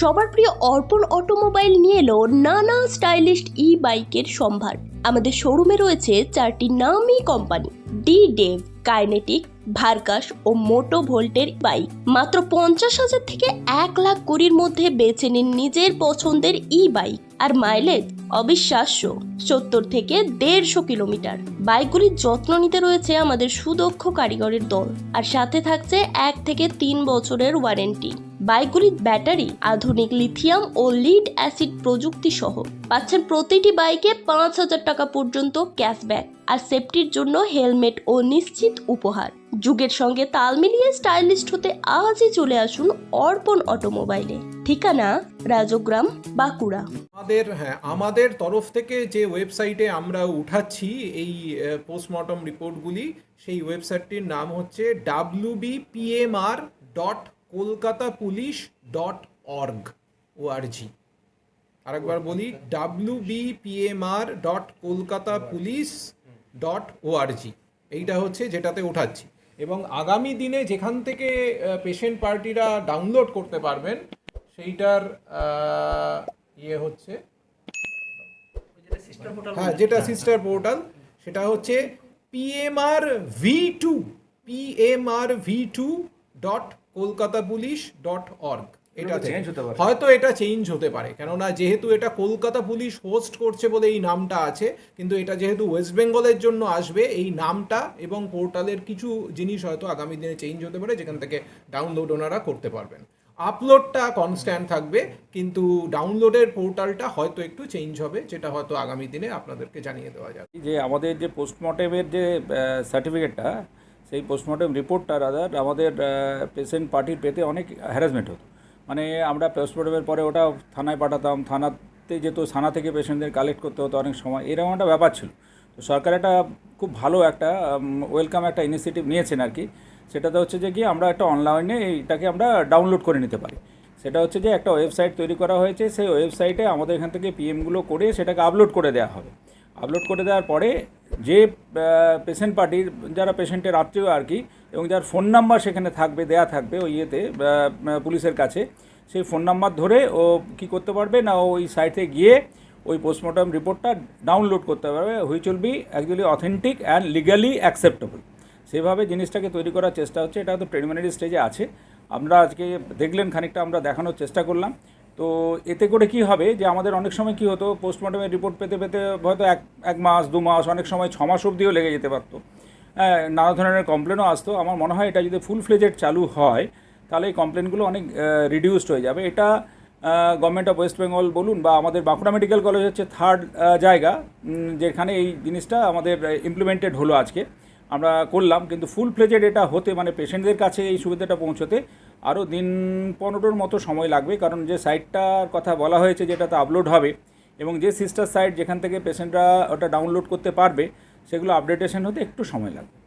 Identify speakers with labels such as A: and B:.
A: সবার প্রিয় অর্পণ অটোমোবাইল নিয়ে এলো নানা স্টাইলিশ ই বাইকের সম্ভার। আমাদের শোরুমে রয়েছে চারটি নামি কোম্পানি ডি ডেভ কাইনেটিক ভার্কাস ও মোটো ভোল্টের বাইক মাত্র পঞ্চাশ হাজার থেকে এক লাখ কুড়ির মধ্যে বেছে নিন নিজের পছন্দের ই বাইক আর মাইলেজ অবিশ্বাস্য, সত্তর থেকে দেড়শো কিলোমিটার। বাইকগুলির যত্ন নিতে রয়েছে আমাদের সুদক্ষ কারিগরের দল। আর সাথে থাকছে এক থেকে তিন বছরের ওয়ারেন্টি বাইকগুলির ব্যাটারি, আধুনিক লিথিয়াম ও লিড অ্যাসিড প্রযুক্তি সহ পাচ্ছেন প্রতিটি বাইকে পাঁচ হাজার টাকা পর্যন্ত ক্যাশব্যাক আর সেফটির জন্য হেলমেট ও নিশ্চিত উপহার। যুগের সঙ্গে তাল মিলিয়ে স্টাইলিস্ট হতে আজই চলে আসুন অর্পণ অটোমোবাইলে। ঠিকানা, রাজগ্রাম, বাঁকুড়া।
B: আমাদের হ্যাঁ আমাদের তরফ থেকে যে ওয়েবসাইটে আমরা উঠাচ্ছি এই পোস্টমর্টম রিপোর্টগুলি সেই ওয়েবসাইটটির নাম হচ্ছে W BPMR dot Kolkata police dot org ও ওআরজি আরেকবার বলি W BPMR dot Kolkata police dot ও ওআরজি এইটা হচ্ছে যেটাতে উঠাচ্ছি এবং আগামী দিনে যেখান থেকে পেশেন্ট পার্টিরা ডাউনলোড করতে পারবেন, সেইটার ইয়ে হচ্ছে হ্যাঁ যেটা সিস্টার পোর্টাল সেটা হচ্ছে PMR V two PMR V two dot Kolkata police dot org এটা
C: change হতে পারে।
B: হয়তো এটা চেঞ্জ হতে পারে কেননা যেহেতু এটা কলকাতা পুলিশ হোস্ট করছে বলে এই নামটা আছে কিন্তু এটা যেহেতু ওয়েস্ট বেঙ্গলের জন্য আসবে এই নামটা এবং পোর্টালের কিছু জিনিস হয়তো আগামী দিনে চেঞ্জ হতে পারে যেখান থেকে ডাউনলোড ওনারা করতে পারবেন। আপলোডটা কনস্ট্যান্ট থাকবে কিন্তু ডাউনলোডের পোর্টালটা হয়তো একটু চেঞ্জ হবে যেটা হয়তো আগামী দিনে আপনাদেরকে জানিয়ে দেওয়া যাবে।
C: যে আমাদের যে পোস্টমর্টেমের যে সার্টিফিকেটটা সেই পোস্টমর্টেম রিপোর্টটা রাদার আমাদের পেশেন্ট পার্টির পেতে অনেক হ্যারাসমেন্ট হতো। মানে আমরা পোস্টমর্টেমের পরে ওটা থানায় পাঠাতাম, থানাতে যেত, থানা থেকে পেশেন্টদের কালেক্ট করতে হতো অনেক সময়। এরকম একটা ব্যাপার ছিল। তো সরকার একটা খুব ভালো একটা ওয়েলকাম একটা ইনিশিয়েটিভ নিয়েছেন আর কি। সেটাতে হচ্ছে যে কি আমরা একটা অনলাইনে এইটাকে আমরা ডাউনলোড করে নিতে পারি। সেটা হচ্ছে যে একটা ওয়েবসাইট তৈরি করা হয়েছে, সেই ওয়েবসাইটে আমাদের এখান থেকে পিএমগুলো করে সেটাকে আপলোড করে দেওয়া হবে। আপলোড করে দেওয়ার পরে যে পেশেন্ট পার্টির যারা পেশেন্টের আত্মীয় আর কি, এবং যার ফোন নাম্বার সেখানে থাকবে, দেয়া থাকবে ওই ইয়েতে পুলিশের কাছে, সেই ফোন নাম্বার ধরে ও কি করতে পারবে না ওই সাইটে গিয়ে ওই পোস্টমর্টম রিপোর্টটা ডাউনলোড করতে পারবে which will be actually authentic and legally acceptable সেভাবে জিনিসটাকে তৈরি করার চেষ্টা হচ্ছে, এটা হয়তো প্রিলিমিনারি স্টেজে আছে। আমরা আজকে দেখলেন, খানিকটা আমরা দেখানোর চেষ্টা করলাম। তো এতে করে কি হবে যে আমাদের অনেক সময় কি হতো পোস্টমর্টমের রিপোর্ট পেতে পেতে হয়তো এক এক মাস দু মাস অনেক সময় ছ মাস অবধিও লেগে যেতে পারতো। হ্যাঁ, নানা ধরনের কমপ্লেনও আসতো। আমার মনে হয় এটা যদি ফুল ফ্লেজেড চালু হয় তাহলে এই কমপ্লেনগুলো অনেক রিডিউসড হয়ে যাবে। এটা গভর্নমেন্ট অফ ওয়েস্ট বেঙ্গল বলুন বা আমাদের বাঁকুড়া মেডিকেল কলেজ হচ্ছে থার্ড জায়গা যেখানে এই জিনিসটা আমাদের ইমপ্লিমেন্টেড হলো আজকে। আমরা করলাম কিন্তু ফুল ফ্লেজেড এটা হতে মানে পেশেন্টদের কাছে এই সুবিধাটা পৌঁছতে আরও দিন পনেরোর মতো সময় লাগবে, কারণ যে সাইটটার কথা বলা হয়েছে যেটাতে আপলোড হবে এবং যে সিস্টার সাইট যেখান থেকে পেশেন্টরা ওটা ডাউনলোড করতে পারবে, সেগুলো আপডেটেশন হতে একটু সময় লাগবে।